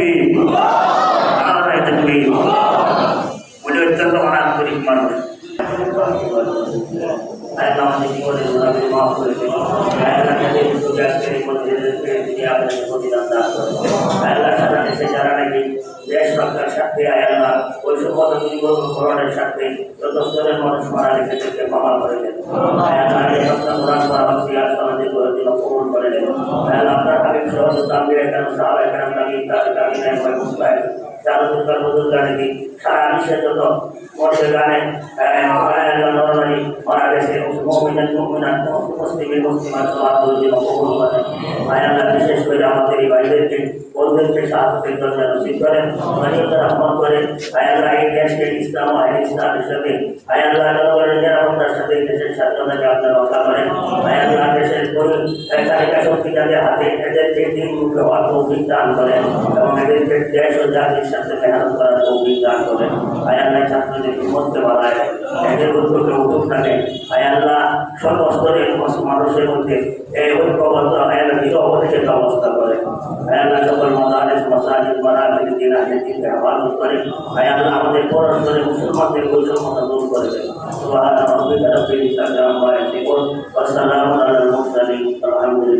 তাকবীর নারায়ে তাকবীর উনি অত্যন্ত আন্তরিক মানুষ। আমাদের জীবনের গুণাগুলি মাফ করে দিন আল্লাহ তাদের যত স্তরের মানুষ মারা গেছে তাদেরকে ক্ষমা করে দেন। করে দেন আল্লাহ আপনার হাবিব সহজ তাম্বির এখানে সাহাবা নামি তার গাড়ি নাই হয় মুসলায় চালু দুর্গার মধুর গানে সারা বিশ্বের ইসলাম কর্মী তালিকা শক্তিকাদের হাতে এদেরকে তিন মুখে অর্থ দান করেন। এবং এদেরকে দেশ ও জাতির সাথে মেহনত করার তৌফিক দান করেন। আয়াল্লাহ ছাত্রদেরকে মধ্যে বাড়ায়। এদের উদ্যোগে উদ্যোগ থাকে আয়াল্লাহ সর্বস্তরের মুসলমানদের وبحمد ربي سبحانه وتعالى وسلام على المرسلين الحمد لله